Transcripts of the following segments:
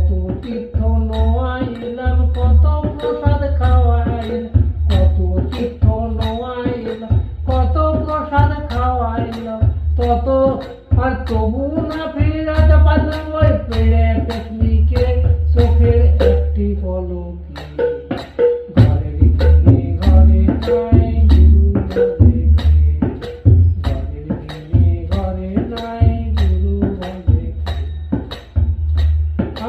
কত তীর্থ নোয়াইলাম কত প্রসাদ খাওয়াইল, কত তীর্থ নোয়াইল কত প্রসাদ খাওয়াইল, তত আর তবু না ফিরাতে পারলাম ওই পেড়ে পেটনিকে চোখের একটি পলকে।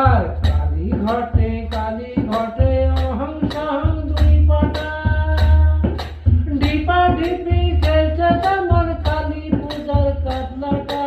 আর কালী ঘটে কালী ঘটে, অহং সহং দুই পাটা ডিপা ডিপি খেলছে তেমন কালী পূজার কাতলাটা।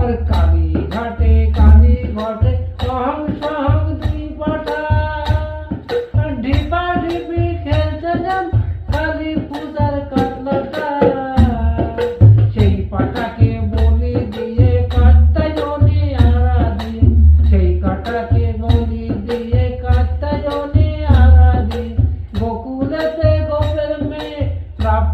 আর কালী ঘটে কালী ঘটে, অহং সহং দুই পাটা ডিপা ডিপি খেলছে যেমন কালী পূজার কাতলাটা।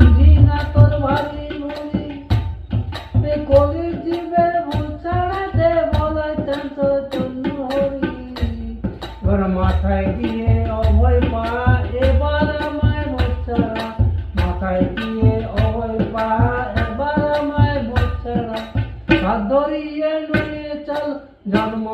বুঝি না তোর মাথায় দিয়ে অভয় পা, এবার আমায় মোছাড়া মাথায় দিয়ে অভয় পা, এবার আমায় মোছাড়া সাদরিয়ে নিয়ে চল জন্ম